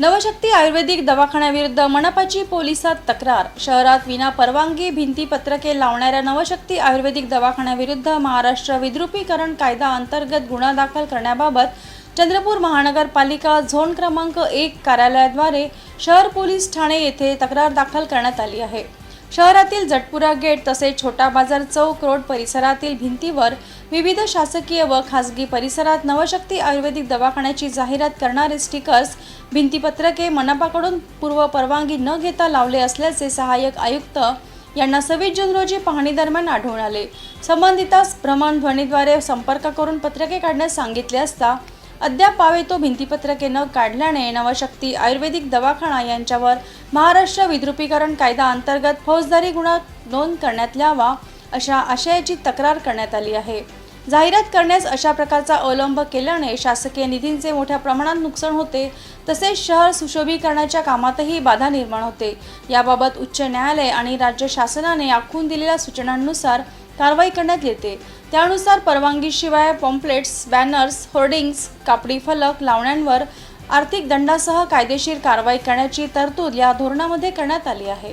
नवशक्ती आयुर्वेदिक दवाखान्याविरुद्ध मनपाची पोलिसात तक्रार. शहरात विना परवानगी भिंतीपत्रके लावणाऱ्या नवशक्ती आयुर्वेदिक दवाखान्याविरुद्ध महाराष्ट्र विद्रुपीकरण कायदा अंतर्गत गुन्हा दाखल करण्याबाबत चंद्रपूर महानगरपालिका झोन क्रमांक एक कार्यालयाद्वारे शहर पोलीस ठाणे येथे तक्रार दाखल करण्यात आली आहे. शहरातील जटपुरा गेट तसेच छोटा बाजार चौक रोड परिसरातील भिंतीवर विविध शासकीय व खासगी परिसरात नवशक्ती आयुर्वेदिक दवाखान्याची जाहिरात करणारे स्टिकर्स भिंतीपत्रके मनपाकडून पूर्व परवानगी न घेता लावले असल्याचे सहाय्यक आयुक्त यांना सव्वीस जून रोजी पाहणी दरम्यान आढळून आले. संबंधितास भ्रमणध्वनीद्वारे संपर्क करून पत्रके काढण्यास सांगितले असता अद्याप पावे तो भिंतीपत्रके न काढल्याने नवशक्ती आयुर्वेदिक दवाखाना यांच्यावर महाराष्ट्र विद्रुपीकरण कायदा अंतर्गत फौजदारी गुन्हा नोंद करण्यात यावा अशा आशयाची तक्रार करण्यात आली आहे. जाहिरात करण्यास अशा प्रकारचा अवलंब केल्याने शासकीय निधींचे मोठ्या प्रमाणात नुकसान होते तसेच शहर सुशोभीकरणाच्या कामातही बाधा निर्माण होते. याबाबत उच्च न्यायालय आणि राज्य शासनाने आखून दिलेल्या सूचनांनुसार कारवाई करण्यात येते. त्यानुसार परवानगीशिवाय पॉम्पलेट्स बॅनर्स होर्डिंग्स कापडी फलक लावण्यांवर आर्थिक दंडासह कायदेशीर कारवाई करण्याची तरतूद या धोरणामध्ये करण्यात आली आहे.